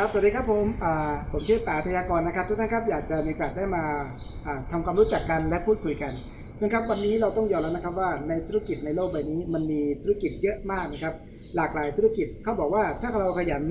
ครับ สวัสดีครับผมผมชื่อตาทยากรนะครับ ทุกท่านครับอยากจะมีโอกาสได้มาทำทำความรู้จักกันและพูดคุยกันนะครับวันนี้เราต้องยอมแล้วนะครับว่าในธุรกิจในโลกใบนี้ มันมีธุรกิจเยอะมากนะครับ หลากหลายธุรกิจเขาบอกว่าถ้าเราขยัน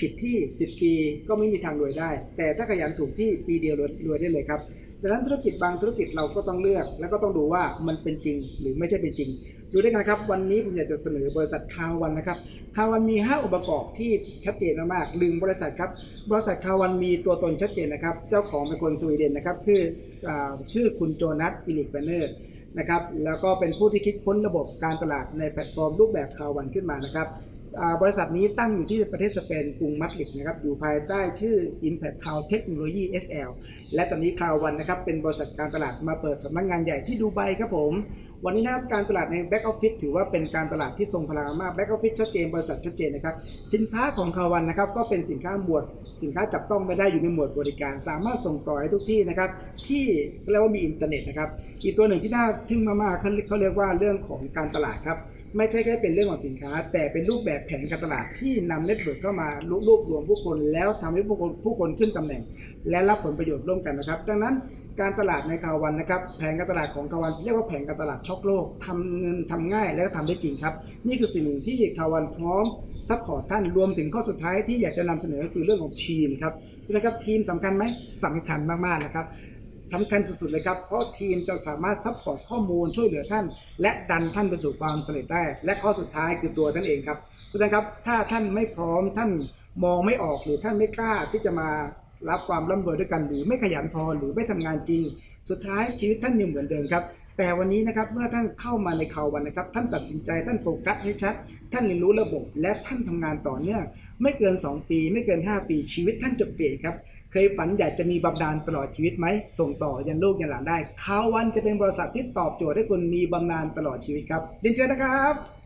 ผิดที่ 10 ปีก็ไม่มีทางรวยได้ แต่ถ้าขยันถูกที่ปีเดียวรวยได้เลยครับ ดังนั้นธุรกิจบางธุรกิจเราก็ต้องเลือก แล้วก็ต้องดูว่ามันเป็นจริงหรือไม่ใช่เป็นจริง ดูด้วยกันครับ วันนี้ผมอยากจะเสนอบริษัทคาวันนะครับคาวันมี 5 องค์ประกอบที่ชัดเจนมากๆลืมบริษัทครับบริษัทคาวันมีตัวตนชัดเจนนะครับ เจ้าของเป็นคนสวีเดนนะครับคืออชื่อคุณโจนัสอิลิกแบนเนอร์ นะครับแล้วก็เป็นผู้ที่คิดค้นระบบการตลาดในแพลตฟอร์มรูปแบบคาวันขึ้นมานะครับบริษัทนี้ตั้งอยู่ที่ประเทศสเปนกรุงมาดริดนะครับอยู่ภายใต้ชื่อ Impact Cloud Technology SL และตอนนี้คาวันนะครับเป็นบริษัทการตลาดมาเปิดสำนักงานใหญ่ที่ดูไบครับผม วันนี้นะครับการตลาดในแบ็กออฟฟิศถือว่าเป็นการตลาดที่ทรงพลังมากแบ็กออฟฟิศชัดเจนบริษัทชัดเจนนะครับสินค้าของคาวันนะครับก็เป็นสินค้าหมวด สินค้าจับต้องไม่ได้อยู่ในหมวดบริการ สามารถส่งต่อให้ทุกที่นะครับที่เรียกว่ามีอินเทอร์เน็ตนะครับอีกตัวหนึ่งที่น่าทึ่งมากๆเขาเรียกว่าเรื่องของการตลาดครับ ไม่ใช่แค่เป็นเรื่องของสินค้า แต่เป็นรูปแบบแผนการตลาดที่นำเน็ตเวิร์กเข้ามารวบรวมผู้คนแล้วทำให้ผู้คนผู้คนขึ้นตำแหน่ง และรับผลประโยชน์ร่วมกันนะครับ ดังนั้นการตลาดในคาวันนะครับ แผนการตลาดของคาวันเรียกว่าแผนการตลาดช็อกโลกทำเงินทำง่ายและก็ทำได้จริงครับ นี่คือสิ่งหนึ่งที่คาวันพร้อมซัพพอร์ตท่านรวมถึงข้อสุดท้ายที่อยากจะนำเสนอคือเรื่องของทีมครับใช่ไหมครับทีมสำคัญไหมสำคัญมากๆนะครับ สำคัญสุดๆเลยครับ เพราะทีมจะสามารถซัพพอร์ตข้อมูลช่วยเหลือท่าน และดันท่านไปสู่ความสำเร็จได้ และข้อสุดท้ายคือตัวท่านเองครับทุกท่านครับ ถ้าท่านไม่พร้อมท่านมองไม่ออกหรือท่านไม่กล้าที่จะมารับความร่ำรวยด้วยกัน หรือไม่ขยันพอหรือไม่ทำงานจริง สุดท้ายชีวิตท่านยังเหมือนเดิมครับแต่วันนี้นะครับเมื่อท่านเข้ามาในเขาวันนะครับ ท่านตัดสินใจท่านโฟกัสให้ชัด ท่านเรียนรู้ระบบ และท่านทำงานต่อเนื่องไม่เกิน 2 ปี ไม่เกิน 5 ปีชีวิตท่านจะเปลี่ยนครับ เคยฝันอยากจะมีบำนาญตลอดชีวิตไหม ส่งต่อยันลูกยันหลานได้ข่าววันจะเป็นบริษัทที่ตอบโจทย์ให้คุณมีบำนาญตลอดชีวิตครับดินเจอนะครับ